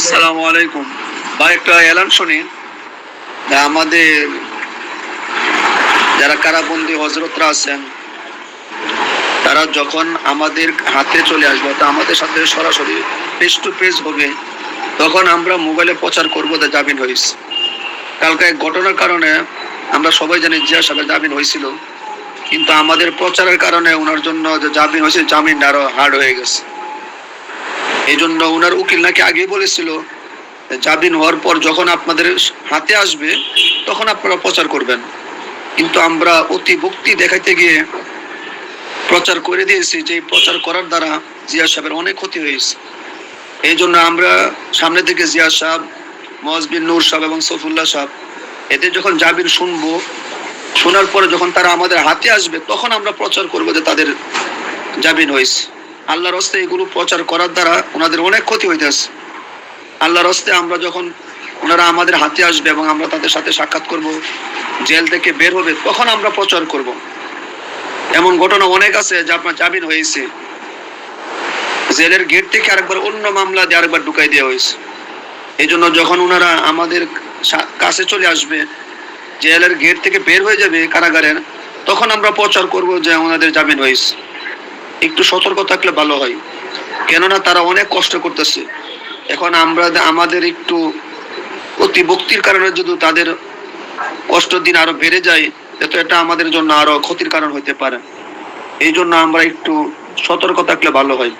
আসসালামু আলাইকুম। ভাই, একটা এলান শুনি। আমাদের যারা কারাবন্দি হজরতরা আছেন, তারা যখন আমাদের হাতে চলে আসবে, অর্থাৎ আমাদের সাথে সরাসরি ফেস টু ফেস হবে, তখন আমরা মোবাইলে প্রচার করব জামিন হয়েছে কালকে ঘটনার কারণে আমরা সবাই জানি জিয়া জামিন হয়েছিল কিন্তু আমাদের প্রচারের কারণে ওনার জন্য যে জামিন হয়েছে জামিন আরও হার্ড হয়ে গেছে। এই জন্য ওনার উকিল নাকি আগেই বলেছিল জামিন হওয়ার পর যখন আপনাদের হাতে আসবে, তখন আপনারা প্রচার করবেন। কিন্তু আমরা অতি ভক্তি দেখাইতে গিয়ে প্রচার করে দিয়েছি, যে প্রচার করার দ্বারা জিয়া সাহেবের অনেক ক্ষতি হয়েছে। এই জন্য আমরা সামনে থেকে জিয়া সাহেব মজবিন নূর সাহেব এবং সফুল্লাহ সাহেব, এদের যখন জামিন শুনব, শোনার পরে যখন তারা আমাদের হাতে আসবে, তখন আমরা প্রচার করব যে তাদের জামিন হয়েছে। আল্লাহর হস্তে এগুলো প্রচার করার দ্বারা ওনাদের অনেক ক্ষতি হইতেছে। আল্লাহর হস্তে আমরা যখন ওনারা আমাদের হাতে আসবে এবং আমরা তাদের সাথে সাক্ষাৎ করব, জেল থেকে বের হবে, তখন আমরা প্রচার করব। এমন ঘটনা অনেক আছে যে আপনার জামিন হয়েছে। জেলের গেট থেকে আরেকবার অন্য মামলা দিয়ে আরেকবার ঢুকাই দেওয়া হয়েছে। এই জন্য যখন ওনারা আমাদের কাছে চলে আসবে, জেলের গেট থেকে বের হয়ে যাবে কারাগারের তখন আমরা প্রচার করব যে ওনাদের জামিন হয়েছে। একটু সতর্ক থাকলে ভালো হয়। কেননা তারা অনেক কষ্ট করতেছে। এখন আমরা আমাদের একটু অতি ভক্তির কারণে যদি তাদের কষ্ট দিন আরও বেড়ে যায় তো এটা আমাদের জন্য আরও ক্ষতির কারণ হইতে পারে। এই জন্য আমরা একটু সতর্ক থাকলে ভালো হয়।